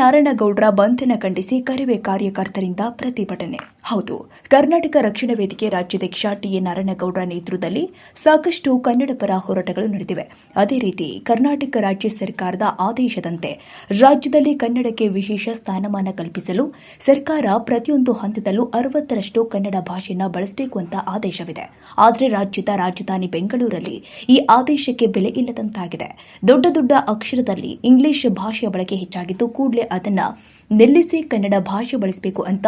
ನಾರಾಯಣಗೌಡರ ಬಂಧನ ಖಂಡಿಸಿ ಕರವೇ ಕಾರ್ಯಕರ್ತರಿಂದ ಪ್ರತಿಭಟನೆ ಹೌದು. ಕರ್ನಾಟಕ ರಕ್ಷಣಾ ವೇದಿಕೆ ರಾಜ್ಯಾಧ್ಯಕ್ಷ ಟಿಎ ನಾರಾಯಣಗೌಡರ ನೇತೃತ್ವದಲ್ಲಿ ಸಾಕಷ್ಟು ಕನ್ನಡ ಪರ ಹೋರಾಟಗಳು ನಡೆದಿವೆ. ಅದೇ ರೀತಿ ಕರ್ನಾಟಕ ರಾಜ್ಯ ಸರ್ಕಾರದ ಆದೇಶದಂತೆ ರಾಜ್ಯದಲ್ಲಿ ಕನ್ನಡಕ್ಕೆ ವಿಶೇಷ ಸ್ಥಾನಮಾನ ಕಲ್ಪಿಸಲು ಸರ್ಕಾರ ಪ್ರತಿಯೊಂದು ಹಂತದಲ್ಲೂ ಅರವತ್ತರಷ್ಟು ಕನ್ನಡ ಭಾಷೆಯನ್ನು ಬಳಸಬೇಕು ಅಂತ ಆದೇಶವಿದೆ. ಆದರೆ ರಾಜ್ಯದ ರಾಜಧಾನಿ ಬೆಂಗಳೂರಲ್ಲಿ ಈ ಆದೇಶಕ್ಕೆ ಬೆಲೆ ಇಲ್ಲದಂತಾಗಿದೆ. ದೊಡ್ಡ ದೊಡ್ಡ ಅಕ್ಷರದಲ್ಲಿ ಇಂಗ್ಲಿಷ್ ಭಾಷೆಯ ಬಳಕೆ ಹೆಚ್ಚಾಗಿದ್ದು ಕೂಡಲೇ ಅದನ್ನ ನಿಲ್ಲಿಸಿ ಕನ್ನಡ ಭಾಷೆ ಬಳಸಬೇಕು ಅಂತ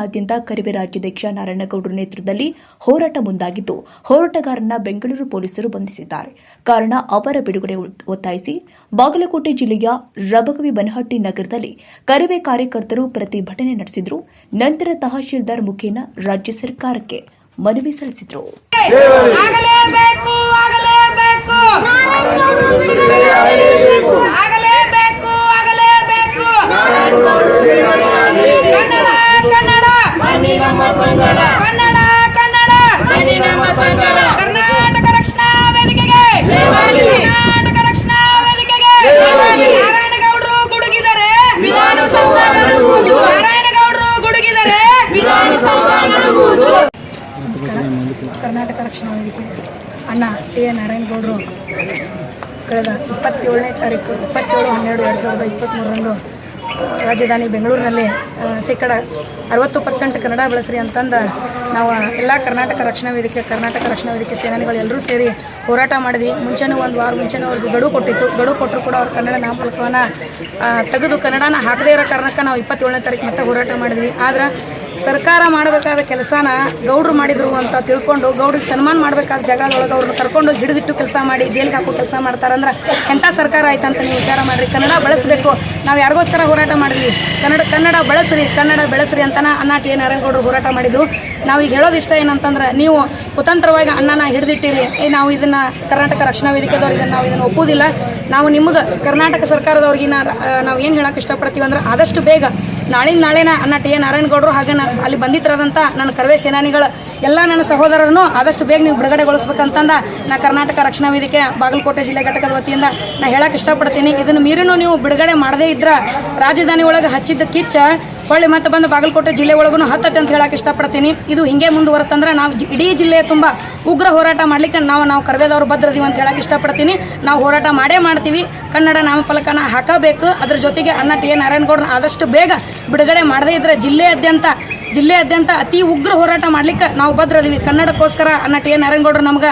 ಬೆಂಗಳೂರಿನಾದ್ಯಂತ ಕರಿವೆ ರಾಜ್ಯಾಧ್ಯಕ್ಷ ನಾರಾಯಣಗೌಡರ ನೇತೃತ್ವದಲ್ಲಿ ಹೋರಾಟ ಮುಂದಾಗಿದ್ದು ಹೋರಾಟಗಾರನ ಬೆಂಗಳೂರು ಪೊಲೀಸರು ಬಂಧಿಸಿದ್ದಾರೆ. ಕಾರಣ ಅವರ ಬಿಡುಗಡೆ ಒತ್ತಾಯಿಸಿ, ಬಾಗಲಕೋಟೆ ಜಿಲ್ಲೆಯ ರಬಗವಿ ಬನಹಟ್ಟಿ ನಗರದಲ್ಲಿ ಕರಿವೆ ಕಾರ್ಯಕರ್ತರು ಪ್ರತಿಭಟನೆ ನಡೆಸಿದ್ರು. ನಂತರ ತಹಶೀಲ್ದಾರ್ ಮುಖೇನ ರಾಜ್ಯ ಸರ್ಕಾರಕ್ಕೆ ಮನವಿ ಸಲ್ಲಿಸಿದರು ಆಗಲೇಬೇಕು ಆಗಲೇಬೇಕು ಆಗಲೇಬೇಕು ಆಗಲೇಬೇಕು ಕನ್ನಡ ಕನ್ನಡ ಕನ್ನಡ ಕನ್ನಡ ಕರ್ನಾಟಕ ರಕ್ಷಣಾ ವೇದಿಕೆಗೆ ಕರ್ನಾಟಕ ರಕ್ಷಣಾ ವೇದಿಕೆಗೆ ನಾರಾಯಣಗೌಡರು ಗುಡುಗಿದರೆ ನಾರಾಯಣಗೌಡರು ಗುಡುಗಿದರೆ ನಮಸ್ಕಾರ ಕರ್ನಾಟಕ ರಕ್ಷಣಾ ವೇದಿಕೆ. ಅಣ್ಣ ಟಿ ಎ ನಾರಾಯಣಗೌಡರು ಕಳೆದ ಇಪ್ಪತ್ತೇಳನೇ ತಾರೀಕು, ಇಪ್ಪತ್ತೇಳು, ಹನ್ನೆರಡು ಎರಡು ಸಾವಿರದ ಇಪ್ಪತ್ತ್ಮೂರರಂದು ರಾಜಧಾನಿ ಬೆಂಗಳೂರಿನಲ್ಲಿ ಶೇಕಡ ಅರವತ್ತು ಪರ್ಸೆಂಟ್ ಕನ್ನಡ ಬೆಳೆಸ್ರಿ ಅಂತಂದು ನಾವು ಎಲ್ಲ ಕರ್ನಾಟಕ ರಕ್ಷಣಾ ವೇದಿಕೆ, ಕರ್ನಾಟಕ ರಕ್ಷಣಾ ವೇದಿಕೆ ಸೇನಾನಿಗಳು ಎಲ್ಲರೂ ಸೇರಿ ಹೋರಾಟ ಮಾಡಿದ್ವಿ. ಮುಂಚೆನೂ ಒಂದು ವಾರ ಮುಂಚೆನೂ ಅವ್ರಿಗೆ ಗಡುವು ಕೊಟ್ಟಿತ್ತು. ಗಡುವು ಕೊಟ್ಟರು ಕೂಡ ಅವ್ರ ಕನ್ನಡ ನಾಮಫಲಕವನ್ನು ತೆಗೆದು ಕನ್ನಡನ ಹಾಕದೇ ಇರೋ ಕಾರಣಕ್ಕೆ ನಾವು ಇಪ್ಪತ್ತೇಳನೇ ತಾರೀಕು ಮತ್ತೆ ಹೋರಾಟ ಮಾಡಿದ್ವಿ. ಆದ್ರೆ ಸರ್ಕಾರ ಮಾಡಬೇಕಾದ ಕೆಲಸನ ಗೌಡ್ರು ಮಾಡಿದ್ರು ಅಂತ ತಿಳ್ಕೊಂಡು ಗೌಡ್ರಿಗೆ ಸನ್ಮಾನ ಮಾಡಬೇಕಾದ ಜಾಗದೊಳಗೆ ಅವ್ರನ್ನ ಕರ್ಕೊಂಡು ಹಿಡಿದಿಟ್ಟು ಕೆಲಸ ಮಾಡಿ, ಜೈಲಿಗೆ ಹಾಕೋ ಕೆಲಸ ಮಾಡ್ತಾರಂದ್ರೆ ಎಂಥ ಸರ್ಕಾರ ಆಯ್ತಂತ ನೀವು ವಿಚಾರ ಮಾಡಿರಿ. ಕನ್ನಡ ಬಳಸಬೇಕು. ನಾವು ಯಾರಿಗೋಸ್ಕರ ಹೋರಾಟ ಮಾಡಿದ್ವಿ? ಕನ್ನಡ ಕನ್ನಡ ಬಳಸ್ರಿ, ಕನ್ನಡ ಬೆಳೆಸ್ರಿ ಅಂತನ ಅಣ್ಣ ಟಿ ಎನ್ ನಾರಾಯಣಗೌಡರು ಹೋರಾಟ ಮಾಡಿದ್ರು. ನಾವು ಈಗ ಹೇಳೋದು ಇಷ್ಟ ಏನಂತಂದ್ರೆ ನೀವು ಕುತಂತ್ರವಾಗಿ ಅಣ್ಣನ ಹಿಡಿದಿಟ್ಟಿರಿ. ನಾವು ಇದನ್ನ ಕರ್ನಾಟಕ ರಕ್ಷಣಾ ವೇದಿಕೆದವ್ರು ಇದನ್ನ ನಾವು ಇದನ್ನು ಒಪ್ಪುವುದಿಲ್ಲ ನಾವು ನಿಮಗೆ ಕರ್ನಾಟಕ ಸರ್ಕಾರದವ್ರಿಗೆ ನಾವು ಏನು ಹೇಳೋಕೆ ಇಷ್ಟಪಡ್ತೀವಿ ಅಂದ್ರೆ ಆದಷ್ಟು ಬೇಗ ನಾಳಿನ ನಾಳೆನ ಅಣ್ಣ ಟಿ ಎ. ನಾರಾಯಣಗೌಡರು ಹಾಗೆ ಅಲ್ಲಿ ಬಂಧಿತರಾದಂಥ ನನ್ನ ಕರವೇ ಸೇನಾನಿಗಳ ಎಲ್ಲ ನನ್ನ ಸಹೋದರರನ್ನು ಆದಷ್ಟು ಬೇಗ ನೀವು ಬಿಡುಗಡೆಗೊಳಿಸ್ಬೇಕಂತಂದ ನಾ ಕರ್ನಾಟಕ ರಕ್ಷಣಾ ವೇದಿಕೆ ಬಾಗಲಕೋಟೆ ಜಿಲ್ಲೆ ಘಟಕದ ವತಿಯಿಂದ ನಾ ಹೇಳಕ್ಕೆ ಇಷ್ಟಪಡ್ತೀನಿ. ಇದನ್ನು ಮೀರಿನೂ ನೀವು ಬಿಡುಗಡೆ ಮಾಡದೇ ಇದ್ರೆ ರಾಜಧಾನಿ ಒಳಗೆ ಹಚ್ಚಿದ್ದ ಕಿಚ್ಚ ಹೊಳ್ಳಿ ಮತ್ತೆ ಬಂದು ಬಾಗಲಕೋಟೆ ಜಿಲ್ಲೆ ಒಳಗೂ ಹತ್ತತ್ತೆ ಅಂತ ಹೇಳಕ್ಕೆ ಇಷ್ಟಪಡ್ತೀನಿ. ಇದು ಹಿಂಗೆ ಮುಂದುವರೆತಂದ್ರೆ ನಾವು ಇಡೀ ಜಿಲ್ಲೆ ತುಂಬ ಉಗ್ರ ಹೋರಾಟ ಮಾಡ್ಲಿಕ್ಕೆ ನಾವು ನಾವು ಕರ್ವೇದವ್ರು ಭದ್ರದೀವಿ ಅಂತ ಹೇಳಕ್ಕೆ ಇಷ್ಟಪಡ್ತೀನಿ. ನಾವು ಹೋರಾಟ ಮಾಡೇ ಮಾಡ್ತೀವಿ. ಕನ್ನಡ ನಾಮಫಲಕನ ಹಾಕಬೇಕು. ಅದ್ರ ಜೊತೆಗೆ ಅಣ್ಣ ಟಿ ಎ ಆದಷ್ಟು ಬೇಗ ಬಿಡುಗಡೆ ಮಾಡದೇ ಇದ್ರೆ ಜಿಲ್ಲೆಯಾದ್ಯಂತ ಜಿಲ್ಲೆಯಾದ್ಯಂತ ಅತಿ ಉಗ್ರ ಹೋರಾಟ ಮಾಡ್ಲಿಕ್ಕೆ ನಾವು ಭದ್ರದೀವಿ. ಕನ್ನಡಕ್ಕೋಸ್ಕರ ಅಣ್ಣ ಟಿ ಎ ನಾರಾಯಣಗೌಡರು ನಮ್ಗೆ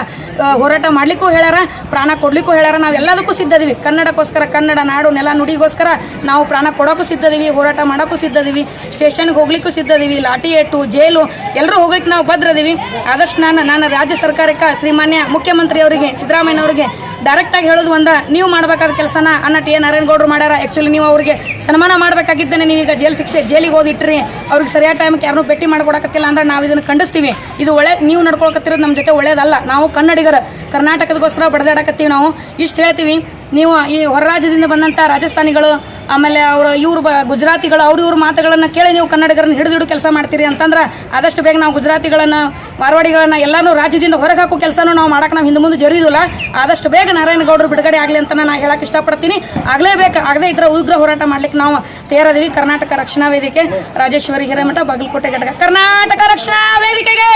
ಹೋರಾಟ ಮಾಡ್ಲಿಕ್ಕೂ ಹೇಳ್ಯಾರ, ಪ್ರಾಣ ಕೊಡ್ಲಿಕ್ಕೂ ಹೇಳ್ಯಾರ. ನಾವು ಎಲ್ಲದಕ್ಕೂ ಸಿದ್ಧದೀವಿ. ಕನ್ನಡಕ್ಕೋಸ್ಕರ ಕನ್ನಡ ನಾಡು, ನೆಲ, ನುಡಿಗೋಸ್ಕರ ನಾವು ಪ್ರಾಣ ಕೊಡೋಕ್ಕೂ ಸಿದ್ಧದೀವಿ, ಹೋರಾಟ ಮಾಡೋಕ್ಕೂ ಸಿದ್ಧದೀವಿ, ಸ್ಟೇಷನ್ಗೆ ಹೋಗ್ಲಿಕ್ಕೂ ಸಿದ್ಧದೀವಿ, ಲಾಠಿ ಏಟು, ಜೈಲು, ಎಲ್ಲರೂ ಹೋಗ್ಲಿಕ್ಕೆ ನಾವು ಭದ್ರದೀವಿ. ಆಗಸ್ಟ್ ನಾನು ನಾನು ರಾಜ್ಯ ಸರ್ಕಾರಕ್ಕೆ, ಶ್ರೀಮಾನ್ಯ ಮುಖ್ಯಮಂತ್ರಿ ಅವರಿಗೆ ಸಿದ್ದರಾಮಯ್ಯ ಅವರಿಗೆ ಡೈರೆಕ್ಟಾಗಿ ಹೇಳೋದು ಒಂದ, ನೀವು ಮಾಡಬೇಕಾದ ಕೆಲಸನ ಅನ್ನ ಟಿ ಎ ನಾರಾಯಣಗೌಡರು ಮಾಡ್ಯಾರ. ಆ್ಯಕ್ಚುಲಿ ನೀವು ಅವರಿಗೆ ಸನ್ಮಾನ ಮಾಡಬೇಕಾಗಿದ್ದೇನೆ. ನೀವೀಗ ಜೈಲ್ ಶಿಕ್ಷೆ, ಜೈಲಿಗೆ ಓದಿಟ್ರಿ ಅವ್ರಿಗೆ ಸರಿಯಾದ ಟೈಮ್ಗೆ ಯಾರನ್ನೂ ಭೇಟಿ ಮಾಡ್ಕೊಡಕತ್ತಿಲ್ಲ ಅಂದ್ರೆ ನಾವು ಇದನ್ನು ಖಂಡಿಸ್ತೀವಿ. ಇದು ಒಳ್ಳೆ, ನೀವು ನಡ್ಕೊಳಕತ್ತಿರೋದು ನಮ್ಮ ಜೊತೆ ಒಳ್ಳೇದಲ್ಲ. ನಾವು ಕನ್ನಡಿಗರ. ಕರ್ನಾಟಕದಗೋಸ್ಕರ ಬಡದಾಡಕತ್ತೀವಿ ನಾವು. ಇಷ್ಟು ಹೇಳ್ತೀವಿ, ನೀವು ಈ ಹೊರ ರಾಜ್ಯದಿಂದ ಬಂದಂಥ ರಾಜಸ್ಥಾನಿಗಳು ಆಮೇಲೆ ಅವರು ಇವರು ಬ ಗುಜರಾತಿಗಳು ಅವ್ರ ಇವ್ರ ಮಾತುಗಳನ್ನು ಕೇಳಿ ನೀವು ಕನ್ನಡಿಗರನ್ನ ಹಿಡಿದಿಡು ಕೆಲಸ ಮಾಡ್ತೀರಿ ಅಂತಂದ್ರೆ ಆದಷ್ಟು ಬೇಗ ನಾವು ಗುಜರಾತಿಗಳನ್ನು, ಮಾರ್ವಾಡಿಗಳನ್ನು ಎಲ್ಲಾನು ರಾಜ್ಯದಿಂದ ಹೊರಗೆ ಹಾಕೋ ಕೆಲಸನೂ ನಾವು ಮಾಡೋಕೆ ನಾವು ಹಿಂದೆ ಮುಂದೆ ಜರಿಯೋದಿಲ್ಲ. ಆದಷ್ಟು ಬೇಗ ನಾರಾಯಣಗೌಡರು ಬಿಡುಗಡೆ ಆಗಲಿ ಅಂತ ನಾನು ಹೇಳಕ್ಕೆ ಇಷ್ಟಪಡ್ತೀನಿ. ಆಗಲೇಬೇಕು, ಆಗದೆ ಇದ್ರೆ ಉಗ್ರ ಹೋರಾಟ ಮಾಡ್ಲಿಕ್ಕೆ ನಾವು ತಯಾರದೀವಿ ಕರ್ನಾಟಕ ರಕ್ಷಣಾ ವೇದಿಕೆ ರಾಜೇಶ್ವರಿ ಹಿರೇಮಠ, ಬಾಗಲಕೋಟೆ ಘಟಕ. ಕರ್ನಾಟಕ ರಕ್ಷಣಾ ವೇದಿಕೆಗೆ!